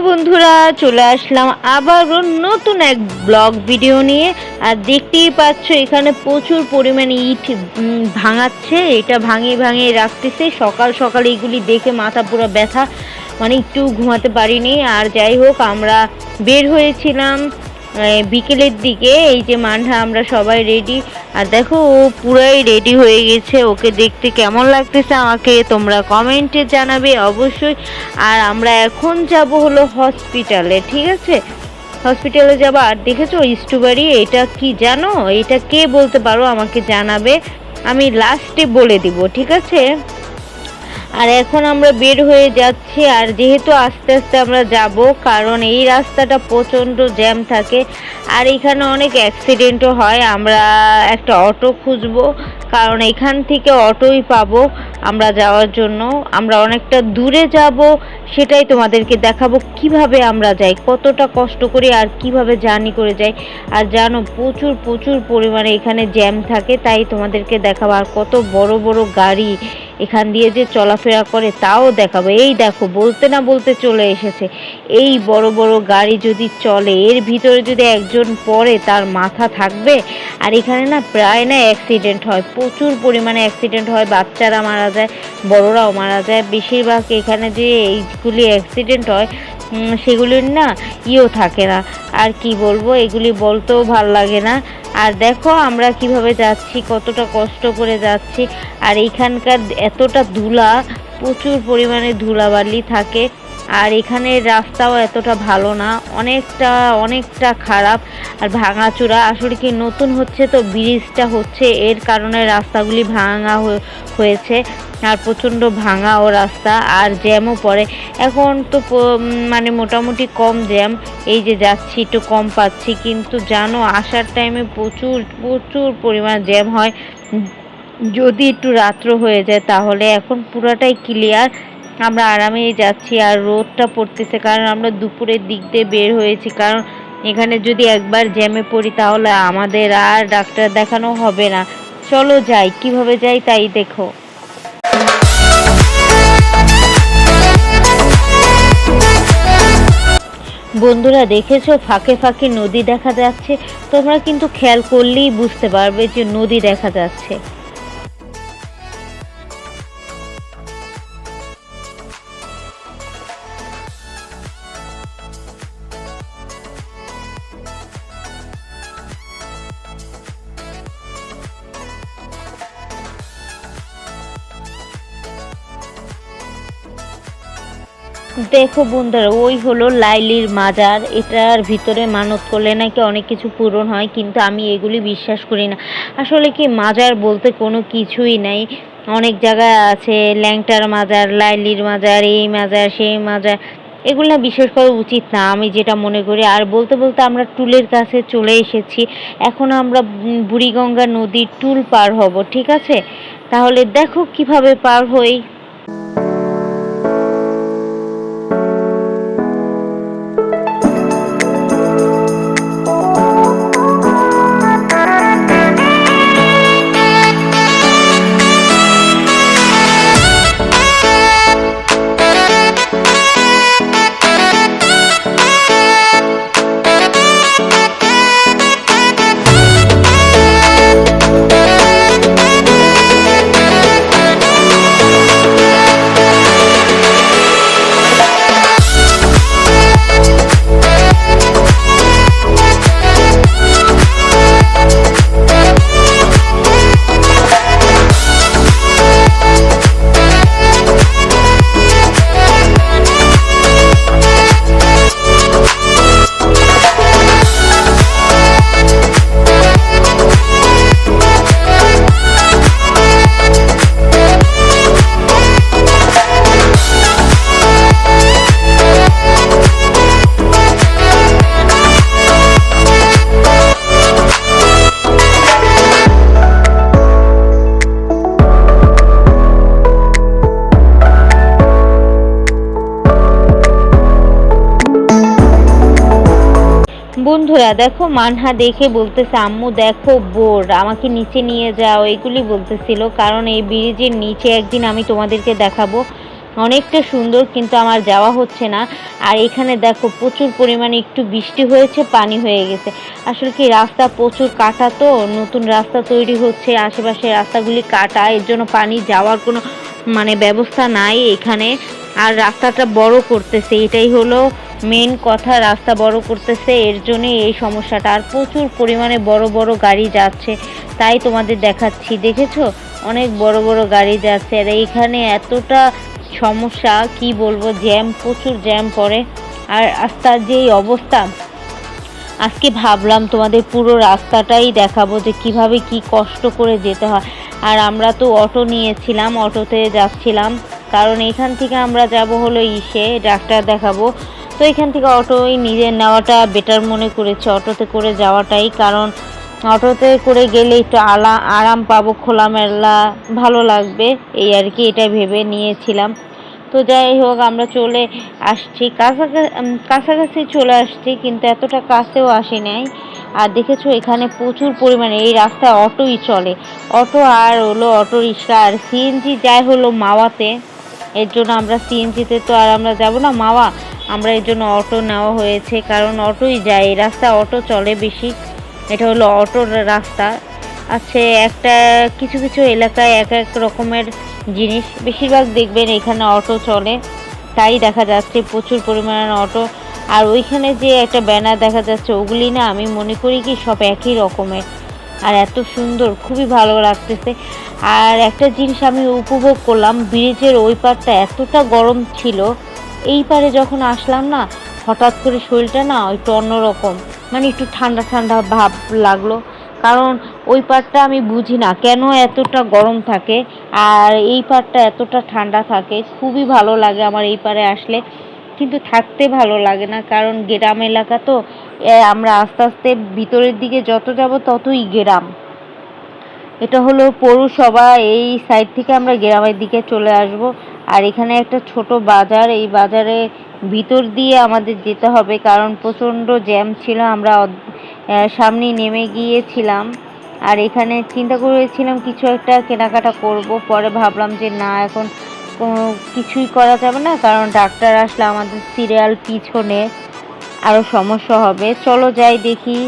বন্ধুরা, চলে আসলাম আবারও নতুন এক ব্লগ ভিডিও নিয়ে। আর দেখতেই পাচ্ছ, এখানে প্রচুর পরিমাণে ইট ভাঙাচ্ছে। এটা ভাঙিয়ে ভাঙিয়ে রাখতেছে। সকাল সকাল এইগুলি দেখে মাথা পুরো ব্যথা। মানে একটু ঘুমাতে পারিনি। আর যাই হোক, আমরা বের হয়েছিলাম। বিকেলের দিকে, এই যে মান্ডা, আমরা সবাই রেডি আর দেখো, ও পুরাই রেডি হয়ে গেছে। ওকে দেখতে কেমন লাগতেছে আমাকে তোমরা কমেন্টে জানাবে অবশ্যই। আর আমরা এখন যাব হলো হসপিটালে ঠিক আছে? হসপিটালে যাব। আর দেখেছ স্ট্রবেরি এটা কি জানো? এটা কে বলতে পারো আমাকে জানাবে? আমি লাস্টে বলে দিব, ঠিক আছে? আর এখন আমরা বের হয়ে যাচ্ছি, আর যেহেতু আস্তে আস্তে আমরা যাব, কারণ এই রাস্তাটা প্রচণ্ড জ্যাম থাকে, আর এখানে অনেক অ্যাক্সিডেন্টও হয়। আমরা একটা অটো খুঁজবো, কারণ এখান থেকে অটোই পাবো আমরা যাওয়ার জন্য। আমরা অনেকটা দূরে যাব, সেটাই তোমাদেরকে দেখাবো কীভাবে আমরা যাই, কতটা কষ্ট করি আর কীভাবে জার্নি করে যাই। আর জানো, প্রচুর প্রচুর পরিমাণে এখানে জ্যাম থাকে, তাই তোমাদেরকে দেখাবো, আর কত বড় বড় গাড়ি এখান দিয়ে যে চলাফেরা করে তাও দেখাবো। এই দেখো, বলতে না বলতে চলে এসেছে। এই বড় বড় গাড়ি যদি চলে, এর ভিতরে যদি একজন পড়ে, তার মাথা থাকবে? আর এখানে না প্রায় না অ্যাক্সিডেন্ট হয়। প্রচুর পরিমাণে অ্যাক্সিডেন্ট হয়, বাচ্চারা মারা যায়, বড়রাও মারা যায়। বেশিরভাগ এখানে যে এইগুলি অ্যাক্সিডেন্ট হয় সেগুলির না ইও থাকে না। আর কি বলব, এগুলি বলতেও ভালো লাগে না। আর দেখো আমরা কীভাবে যাচ্ছি, কতটা কষ্ট করে যাচ্ছি। আর এইখানকার এতটা ধুলা, প্রচুর পরিমাণে ধুলাবালি থাকে। আর এখানের রাস্তাও এতটা ভালো না, অনেকটা অনেকটা খারাপ আর ভাঙাচোরা। আসলে কি নতুন হচ্ছে তো ব্রিজটা হচ্ছে, এর কারণে রাস্তাগুলি ভাঙা হয়েছে। আর প্রচণ্ড ভাঙা ও রাস্তা, আর জ্যামও পড়ে। এখন তো মানে মোটামুটি কম জ্যাম এই যে যাচ্ছি একটু কম পাচ্ছি, কিন্তু জানো, আসার টাইমে প্রচুর প্রচুর পরিমাণ জ্যাম হয়। যদি একটু রাত্র হয়ে যায়, তাহলে এখন পুরোটাই ক্লিয়ার আমরা আরামেই যাচ্ছি, আর রোদটা পড়তেছে, কারণ আমরা দুপুরের দিক দিয়ে বের হয়েছি। কারণ এখানে যদি একবার জ্যামে পড়ি, তাহলে আমাদের আর ডাক্তার দেখানো হবে না। চলো যাই, কীভাবে যাই তাই দেখো। বন্ধুরা দেখেছ? ফাঁকে ফাঁকে নদী দেখা যাচ্ছে। তোমরা কিন্তু খেয়াল করলেই বুঝতে পারবে যে নদী দেখা যাচ্ছে। দেখো বন্ধুরা, ওই হলো লাইলির মাজার। এটার ভিতরে মানত করলে নাকি অনেক কিছু পূরণ হয়, কিন্তু আমি এগুলি বিশ্বাস করি না। আসলে কি মাজার বলতে কোনো কিছুই নাই। অনেক জায়গায় আছে, ল্যাংটার মাজার, লাইলির মাজার, এই মাজার, সেই মাজার। এগুলো না বিশ্বাস করা উচিত না, আমি যেটা মনে করি। আর বলতে বলতে আমরা টুলের কাছে চলে এসেছি। এখন আমরা বুড়িগঙ্গা নদীর টুল পার হব, ঠিক আছে? তাহলে দেখো কীভাবে পার হই। দেখো মানহা দেখে বলতেছে, আম্মু, দেখো বোর্ড আমাকে নিচে নিয়ে যাও। এগুলি বলতেছিল, কারণ এই ব্রিজের নিচে একদিন আমি তোমাদেরকে দেখাবো। অনেকটা সুন্দর, কিন্তু আমার যাওয়া হচ্ছে না। আর এখানে দেখো প্রচুর পরিমাণে একটু বৃষ্টি হয়েছে, পানি হয়ে গেছে। আসলে কি রাস্তা প্রচুর কাটা তো, নতুন রাস্তা তৈরি হচ্ছে আশেপাশে রাস্তাগুলি কাটা, এর জন্য পানি যাওয়ার কোনো মানে ব্যবস্থা নাই এখানে। আর রাস্তাটা বড় করতেছে। এটাই হলো মেন কথা, রাস্তা বড় করতেছে। এর জন্য এই সমস্যাটা। আর প্রচুর পরিমাণে বড় বড় গাড়ি যাচ্ছে। তাই তোমাদের দেখাচ্ছি। দেখেছ? অনেক বড় বড় গাড়ি যাচ্ছে। আর এইখানে এতটা সমস্যা, কি বলব জ্যাম প্রচুর জ্যাম পড়ে। আর রাস্তার যে এই অবস্থা, আজকে ভাবলাম তোমাদের পুরো রাস্তাটাই দেখাবো যে কীভাবে কি কষ্ট করে যেতে হয়। আর আমরা তো অটো নিয়েছিলাম, অটোতে যাচ্ছিলাম। কারণ এখান থেকে আমরা যাব হলো ইসে, ডাক্তার দেখাবো। তো এখান থেকে অটোই নিজে নেওয়াটা বেটার মনে করেছে। অটোতে করে যাওয়াটাই, কারণ অটোতে করে গেলে একটু আলা আরাম পাবো, খোলামেলা ভালো লাগবে। এই আর কি, এটা ভেবে নিয়েছিলাম। তো যাই হোক, আমরা চলে আসছি। কাছাকাছি কাছাকাছি চলে আসছি, কিন্তু এতটা কাছেও আসি নাই। আর দেখেছ, এখানে প্রচুর পরিমাণে এই রাস্তায় অটোই চলে। অটো আর হলো অটো রিক্সা আর সিএনজি যায় হলো মাওয়াতে। এর জন্য আমরা সিএনজিতে তো আর আমরা যাব না। মাওয়া, আমরা এর জন্য অটো নেওয়া হয়েছে, কারণ অটোই যায়। এই রাস্তা অটো চলে বেশি। এটা হলো অটোর রাস্তা। আছে একটা কিছু কিছু এলাকায় এক এক রকমের জিনিস। বেশিরভাগ দেখবেন এখানে অটো চলে। তাই দেখা যাচ্ছে প্রচুর পরিমাণে অটো আর ওইখানে যে একটা ব্যানার দেখা যাচ্ছে, ওগুলি না আমি মনে করি কি সব একই রকমের। আর এত সুন্দর, খুবই ভালো লাগতেছে। আর একটা জিনিস আমি উপভোগ করলাম, ব্রিজের ওই পারটা এতটা গরম ছিল। এই পারে যখন আসলাম না, হঠাৎ করে শরীরটা না একটু অন্যরকম মানে একটু ঠান্ডা ঠান্ডা ভাব লাগল। কারণ ওই পারটা আমি বুঝি না কেন এতটা গরম থাকে, আর এই পারটা এতটা ঠান্ডা থাকে। খুবই ভালো লাগে আমার এই পারে আসলে। কিন্তু থাকতে ভালো লাগে না, কারণ গ্রাম এলাকা তো আমরা আস্তে আস্তে ভিতরের দিকে যত যাব ততই গ্রাম। এটা হলো পৌরসভা, এই সাইড থেকে আমরা গ্রামের দিকে চলে আসব। আর এখানে একটা ছোট বাজার, এই বাজারে ভিতর দিয়ে আমাদের যেতে হবে, কারণ প্রচণ্ড জ্যাম ছিল, আমরা সামনে নেমে গিয়েছিলাম। আর এখানে চিন্তা করেছিলাম কিছু একটা কেনাকাটা করব, পরে ভাবলাম যে না, এখন কিছুই করা যাবে না, কারণ ডাক্তার আসলে আমাদের সিরিয়াল পিছনে আরও সমস্যা হবে। চলো যাই দেখি।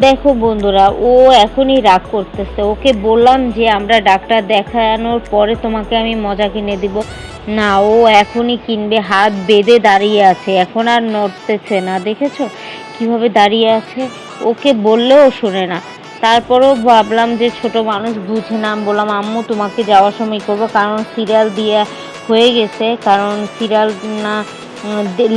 দেখো বন্ধুরা, ও এখনই রাগ করতেছে। ওকে বললাম যে, আমরা ডাক্তার দেখানোর পরে তোমাকে আমি মজা কিনে দিব। না, ও এখনই কিনবে। হাত বেঁধে দাঁড়িয়ে আছে। এখন আর নড়তেছে না, দেখেছ? কীভাবে দাঁড়িয়ে আছে? ওকে বললেও শোনে না। তারপরেও ভাবলাম যে, ছোট মানুষ বুঝে না। বললাম, আম্মু, তোমাকে যাওয়ার সময় করব। কারণ সিরিয়াল দিয়ে হয়ে গেছে। কারণ সিরিয়াল না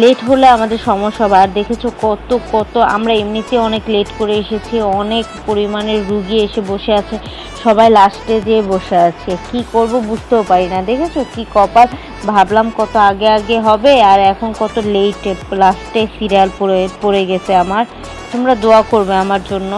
লেট হলে আমাদের সমস্যা হবে। আর দেখেছ কত কত, আমরা এমনিতে অনেক লেট করে এসেছি, অনেক পরিমাণে রুগী এসে বসে আছে, সবাই লাস্টে যেয়ে বসে আছে। কি করব বুঝতেও পারি না। দেখেছ কি কপাল? ভাবলাম কত আগে আগে হবে, আর এখন কত লেট লাস্টে সিরিয়াল পড়ে পড়ে গেছে আমার। তোমরা দোয়া করবে আমার জন্য।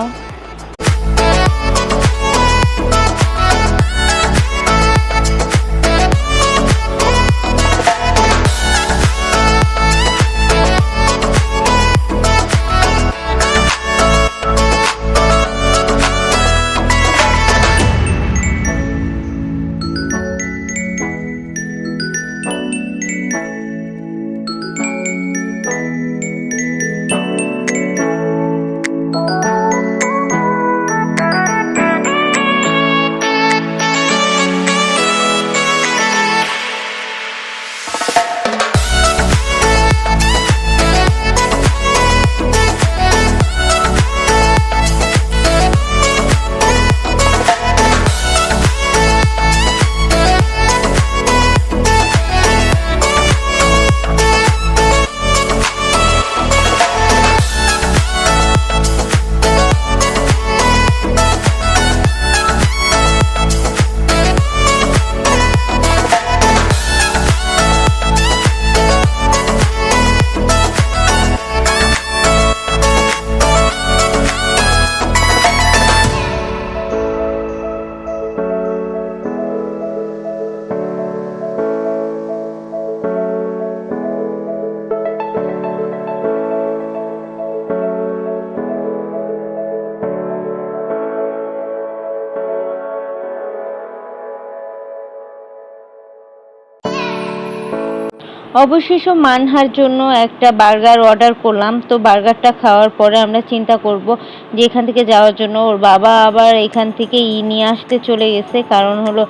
অবশেষে মানহার জন্য একটা বার্গার অর্ডার করলাম। তো বার্গারটা খাওয়ার পরে আমরা চিন্তা করব যে এখান থেকে যাওয়ার জন্য। ওর বাবা আবার এখান থেকে ই নিয়ে আসতে চলে গেছে। কারণ হলো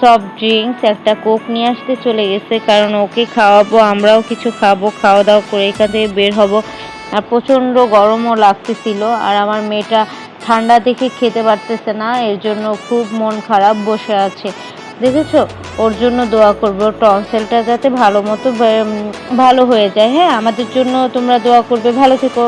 সফট ড্রিঙ্কস একটা কোক নিয়ে আসতে চলে গেছে। কারণ ওকে খাওয়াবো, আমরাও কিছু খাব, খাওয়া দাওয়া করে এখান থেকে বের হব। আর প্রচণ্ড গরমও লাগতেছিল। আর আমার মেয়েটা ঠান্ডা দেখে খেতে পারতেছে না। এর জন্য খুব মন খারাপ বসে আছে। দেখেছ? ওর জন্য দোয়া করবে। ওর টনসেলটা যাতে ভালো মতো ভালো হয়ে যায়। হ্যাঁ আমাদের জন্য তোমরা দোয়া করবে। ভালো থেকো।